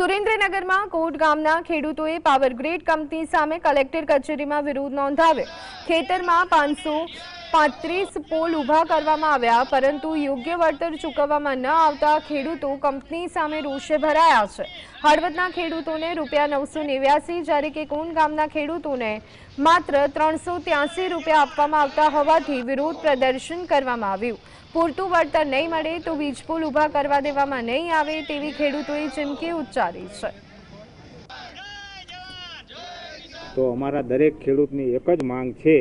સુરેન્દ્રનગરમાં કોટ ગામના ખેડૂતોએ પાવરગ્રીડ કંપની સામે કલેક્ટર કચેરીમાં વિરોધ નોંધાવ્યો. ખેતરમાં પાંચસો પાંત્રીસ પોલ ઊભા કરવામાં આવ્યા, પરંતુ યોગ્ય વળતર ચૂકવવામાં ન આવતા ખેડૂતો કંપની સામે રોષે ભરાયા છે. હળવદના ખેડૂતોને રૂપિયા નવસો નેવ્યાસી, જ્યારે કે કોન ગામના ખેડૂતોને માત્ર ત્રણસો ત્યાસી રૂપિયા આપવામાં આવતા હોવાથી વિરોધ પ્રદર્શન કરવામાં આવ્યું. પૂરતું વળતર નહીં મળે તો વીજપોલ ઊભા કરવા દેવામાં નહીં આવે તેવી ખેડૂતોએ ચીમકી ઉચ્ચારી છે. તો અમારા દરેક ખેડૂતની એક જ માંગ છે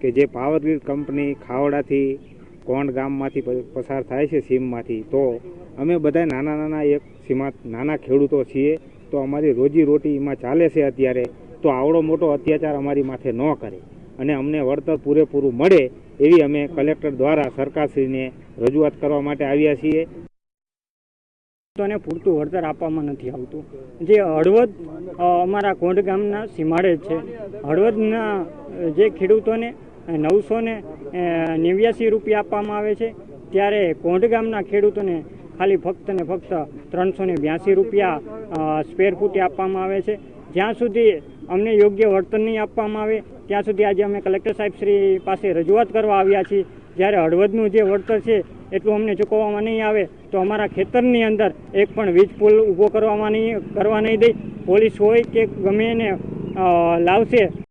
કે જે પાવરગ્રીડ કંપની ખાવડાથી કોંડ ગામમાંથી પસાર થાય છે સીમમાંથી, તો અમે બધા નાના નાના એક સીમા, નાના ખેડૂતો છીએ, તો અમારી રોજી રોટી એમાં ચાલે છે અત્યારે, તો આવડો મોટો અત્યાચાર અમારી માથે ન કરે. અને અમને વળતર પૂરેપૂરું મળે એવી અમે કલેક્ટર દ્વારા સરકારશ્રીને રજૂઆત કરવા માટે આવ્યા છીએ. ખેડૂતોને પૂરતું વળતર આપવામાં નથી આવતું. જે હળવદ અમારા કોંઢ ગામના સીમાડે છે. હળવદના જે ખેડૂતોને નવસો ને નેવ્યાસી રૂપિયા આપવામાં આવે છે, ત્યારે કોંઢ ગામના ખેડૂતોને ખાલી ફક્ત ને ફક્ત ત્રણસો ને બ્યાસી રૂપિયા સ્પેર ફૂટે આપવામાં આવે છે. જ્યાં સુધી અમને યોગ્ય વળતર નહીં આપવામાં આવે, ત્યાં સુધી આજે અમે કલેક્ટર સાહેબ શ્રી પાસે રજૂઆત કરવા આવ્યા છીએ. જ્યારે હળવદનું જે વળતર છે એટલું અમને ચૂકવવામાં નહીં આવે, તો અમારા ખેતરની અંદર એક પણ વીજ પુલ ઊભો કરવામાં નહીં, કરવા નહીં દે. પોલીસ હોય કે ગમે એને લાવશે